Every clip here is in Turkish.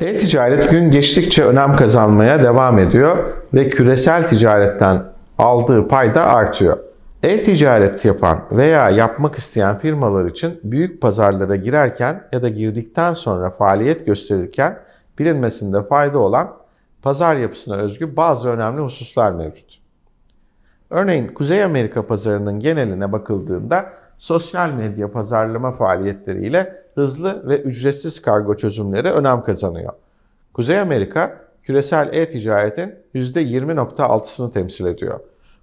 E-ticaret gün geçtikçe önem kazanmaya devam ediyor ve küresel ticaretten aldığı pay da artıyor. E-ticaret yapan veya yapmak isteyen firmalar için büyük pazarlara girerken ya da girdikten sonra faaliyet gösterirken bilinmesinde fayda olan pazar yapısına özgü bazı önemli hususlar mevcut. Örneğin Kuzey Amerika pazarının geneline bakıldığında sosyal medya pazarlama faaliyetleriyle hızlı ve ücretsiz kargo çözümleri önem kazanıyor. Kuzey Amerika küresel e-ticaretin %20.6'sını temsil ediyor.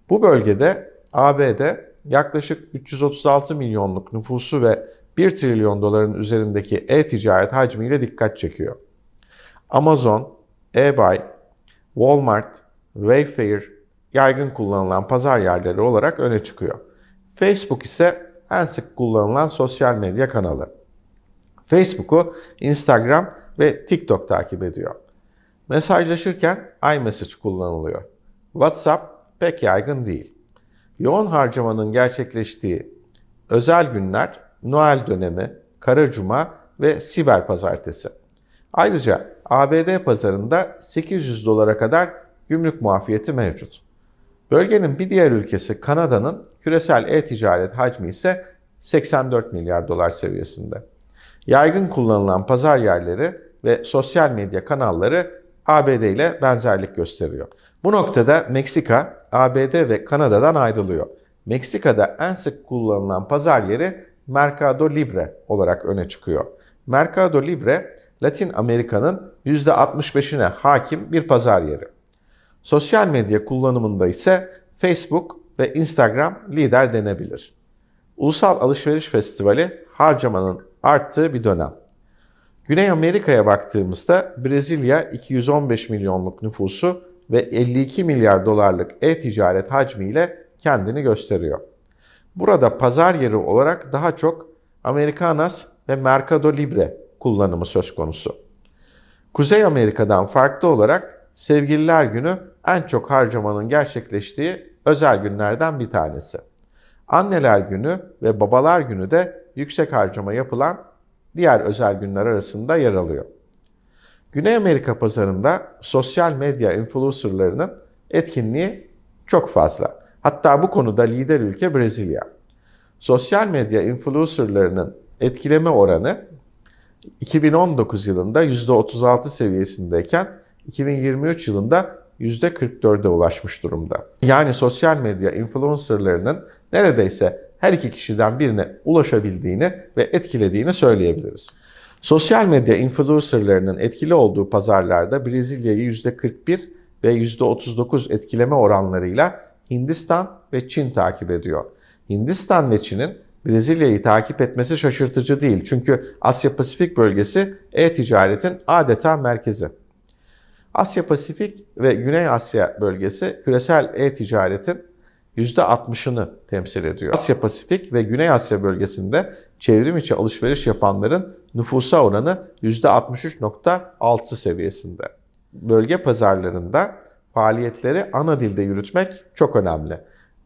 Bu bölgede ABD yaklaşık 336 milyonluk nüfusu ve 1 trilyon doların üzerindeki e-ticaret hacmiyle dikkat çekiyor. Amazon, eBay, Walmart, Wayfair yaygın kullanılan pazar yerleri olarak öne çıkıyor. Facebook ise en sık kullanılan sosyal medya kanalı. Facebook'u Instagram ve TikTok takip ediyor. Mesajlaşırken iMessage kullanılıyor. WhatsApp pek yaygın değil. Yoğun harcamanın gerçekleştiği özel günler Noel dönemi, Kara Cuma ve Siber Pazartesi. Ayrıca ABD pazarında 800 dolara kadar gümrük muafiyeti mevcut. Bölgenin bir diğer ülkesi Kanada'nın küresel e-ticaret hacmi ise 84 milyar dolar seviyesinde. Yaygın kullanılan pazar yerleri ve sosyal medya kanalları ABD ile benzerlik gösteriyor. Bu noktada Meksika, ABD ve Kanada'dan ayrılıyor. Meksika'da en sık kullanılan pazar yeri Mercado Libre olarak öne çıkıyor. Mercado Libre, Latin Amerika'nın %65'ine hakim bir pazar yeri. Sosyal medya kullanımında ise Facebook ve Instagram lider denebilir. Ulusal Alışveriş Festivali harcamanın arttığı bir dönem. Güney Amerika'ya baktığımızda Brezilya 215 milyonluk nüfusu ve 52 milyar dolarlık e-ticaret hacmiyle kendini gösteriyor. Burada pazar yeri olarak daha çok Americanas ve Mercado Libre kullanımı söz konusu. Kuzey Amerika'dan farklı olarak Sevgililer Günü en çok harcamanın gerçekleştiği özel günlerden bir tanesi. Anneler Günü ve Babalar Günü de yüksek harcama yapılan diğer özel günler arasında yer alıyor. Güney Amerika pazarında sosyal medya influencerlarının etkinliği çok fazla. Hatta bu konuda lider ülke Brezilya. Sosyal medya influencerlarının etkileme oranı 2019 yılında %36 seviyesindeyken 2023 yılında %44'e ulaşmış durumda. Yani sosyal medya influencerlarının neredeyse her iki kişiden birine ulaşabildiğini ve etkilediğini söyleyebiliriz. Sosyal medya influencerlarının etkili olduğu pazarlarda Brezilya'yı %41 ve %39 etkileme oranlarıyla Hindistan ve Çin takip ediyor. Hindistan ve Çin'in Brezilya'yı takip etmesi şaşırtıcı değil. Çünkü Asya Pasifik bölgesi e-ticaretin adeta merkezi. Asya Pasifik ve Güney Asya bölgesi küresel e-ticaretin %60'ını temsil ediyor. Asya Pasifik ve Güney Asya bölgesinde çevrim içi alışveriş yapanların nüfusa oranı %63.6 seviyesinde. Bölge pazarlarında faaliyetleri ana dilde yürütmek çok önemli.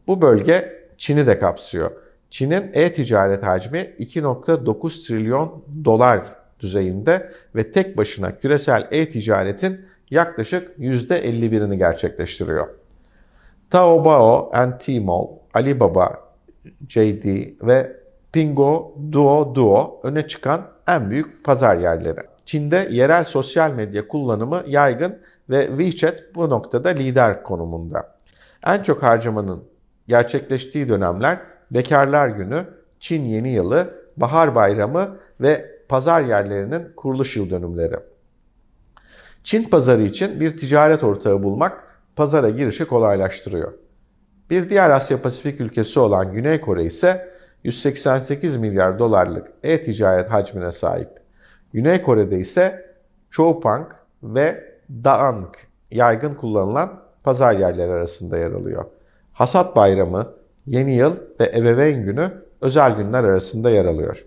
Bu bölge Çin'i de kapsıyor. Çin'in e-ticaret hacmi 2.9 trilyon dolar düzeyinde ve tek başına küresel e-ticaretin yaklaşık %51'ini gerçekleştiriyor. Taobao and Tmall, Alibaba, JD ve Pingo Duo Duo öne çıkan en büyük pazar yerleri. Çin'de yerel sosyal medya kullanımı yaygın ve WeChat bu noktada lider konumunda. En çok harcamanın gerçekleştiği dönemler Bekarlar Günü, Çin Yeni Yılı, Bahar Bayramı ve pazar yerlerinin kuruluş yıl dönümleri. Çin pazarı için bir ticaret ortağı bulmak pazara girişi kolaylaştırıyor. Bir diğer Asya Pasifik ülkesi olan Güney Kore ise 188 milyar dolarlık e-ticaret hacmine sahip. Güney Kore'de ise Chopang ve Daang yaygın kullanılan pazar yerleri arasında yer alıyor. Hasat Bayramı, Yeni Yıl ve Ebeveyn Günü özel günler arasında yer alıyor.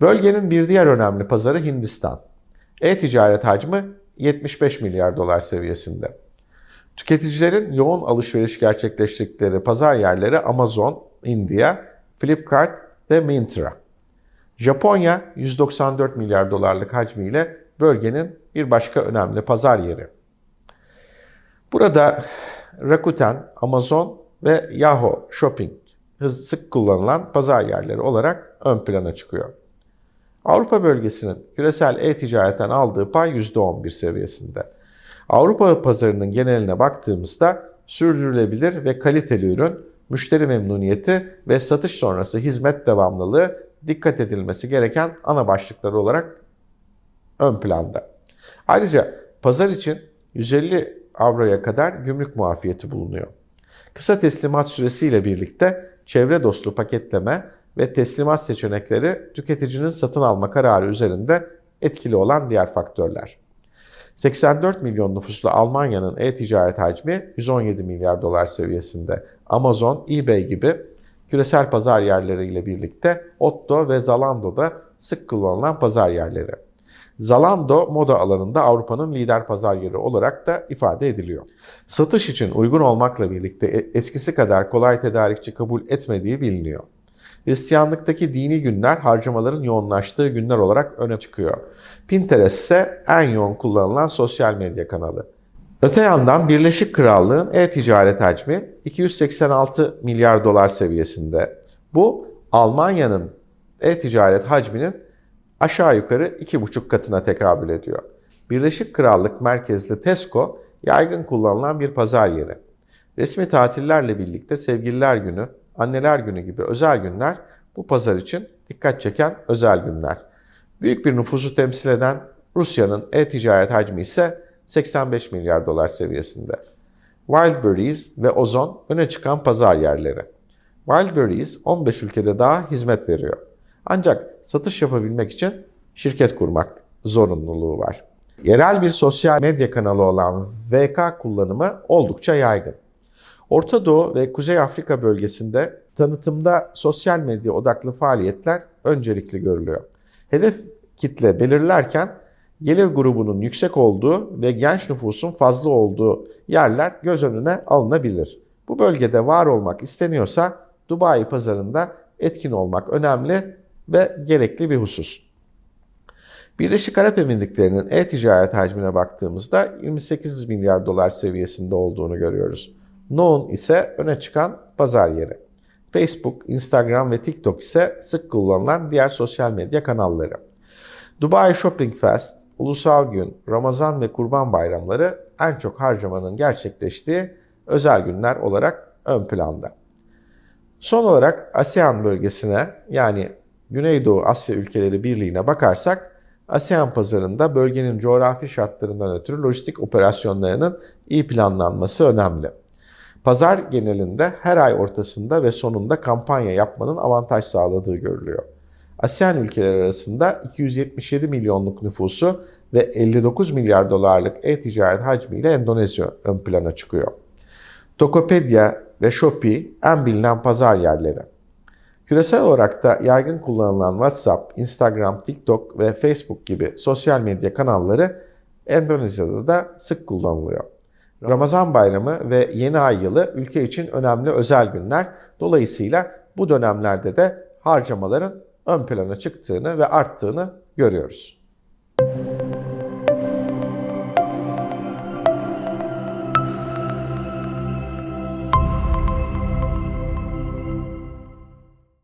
Bölgenin bir diğer önemli pazarı Hindistan. E-ticaret hacmi 75 milyar dolar seviyesinde. Tüketicilerin yoğun alışveriş gerçekleştirdikleri pazar yerleri Amazon, India, Flipkart ve Myntra. Japonya 194 milyar dolarlık hacmiyle bölgenin bir başka önemli pazar yeri. Burada Rakuten, Amazon ve Yahoo Shopping hız sık kullanılan pazar yerleri olarak ön plana çıkıyor. Avrupa bölgesinin küresel e-ticaretten aldığı pay %11 seviyesinde. Avrupa pazarının geneline baktığımızda sürdürülebilir ve kaliteli ürün, müşteri memnuniyeti ve satış sonrası hizmet devamlılığı dikkat edilmesi gereken ana başlıklar olarak ön planda. Ayrıca pazar için 150 avroya kadar gümrük muafiyeti bulunuyor. Kısa teslimat süresiyle birlikte çevre dostu paketleme ve teslimat seçenekleri tüketicinin satın alma kararı üzerinde etkili olan diğer faktörler. 84 milyon nüfuslu Almanya'nın e-ticaret hacmi 117 milyar dolar seviyesinde. Amazon, eBay gibi küresel pazar yerleriyle birlikte Otto ve Zalando'da sık kullanılan pazar yerleri. Zalando moda alanında Avrupa'nın lider pazar yeri olarak da ifade ediliyor. Satış için uygun olmakla birlikte e, eskisi kadar kolay tedarikçi kabul etmediği biliniyor. Hristiyanlıktaki dini günler harcamaların yoğunlaştığı günler olarak öne çıkıyor. Pinterest ise en yoğun kullanılan sosyal medya kanalı. Öte yandan Birleşik Krallığın e-ticaret hacmi 286 milyar dolar seviyesinde. Bu Almanya'nın e-ticaret hacminin aşağı yukarı 2,5 katına tekabül ediyor. Birleşik Krallık merkezli Tesco yaygın kullanılan bir pazar yeri. Resmi tatillerle birlikte Sevgililer Günü, Anneler Günü gibi özel günler bu pazar için dikkat çeken özel günler. Büyük bir nüfusu temsil eden Rusya'nın e-ticaret hacmi ise 85 milyar dolar seviyesinde. Wildberries ve Ozon öne çıkan pazar yerleri. Wildberries 15 ülkede daha hizmet veriyor. Ancak satış yapabilmek için şirket kurmak zorunluluğu var. Yerel bir sosyal medya kanalı olan VK kullanımı oldukça yaygın. Orta Doğu ve Kuzey Afrika bölgesinde tanıtımda sosyal medya odaklı faaliyetler öncelikli görülüyor. Hedef kitle belirlerken gelir grubunun yüksek olduğu ve genç nüfusun fazla olduğu yerler göz önüne alınabilir. Bu bölgede var olmak isteniyorsa Dubai pazarında etkin olmak önemli ve gerekli bir husus. Birleşik Arap Emirlikleri'nin e-ticaret hacmine baktığımızda 28 milyar dolar seviyesinde olduğunu görüyoruz. Noon ise öne çıkan pazar yeri. Facebook, Instagram ve TikTok ise sık kullanılan diğer sosyal medya kanalları. Dubai Shopping Fest, Ulusal Gün, Ramazan ve Kurban Bayramları en çok harcamanın gerçekleştiği özel günler olarak ön planda. Son olarak ASEAN bölgesine yani Güneydoğu Asya Ülkeleri Birliği'ne bakarsak ASEAN pazarında bölgenin coğrafi şartlarından ötürü lojistik operasyonlarının iyi planlanması önemli. Pazar genelinde her ay ortasında ve sonunda kampanya yapmanın avantaj sağladığı görülüyor. ASEAN ülkeleri arasında 277 milyonluk nüfusu ve 59 milyar dolarlık e-ticaret hacmiyle Endonezya ön plana çıkıyor. Tokopedia ve Shopee en bilinen pazar yerleri. Küresel olarak da yaygın kullanılan WhatsApp, Instagram, TikTok ve Facebook gibi sosyal medya kanalları Endonezya'da da sık kullanılıyor. Ramazan bayramı ve yeni ay yılı ülke için önemli özel günler. Dolayısıyla bu dönemlerde de harcamaların ön plana çıktığını ve arttığını görüyoruz.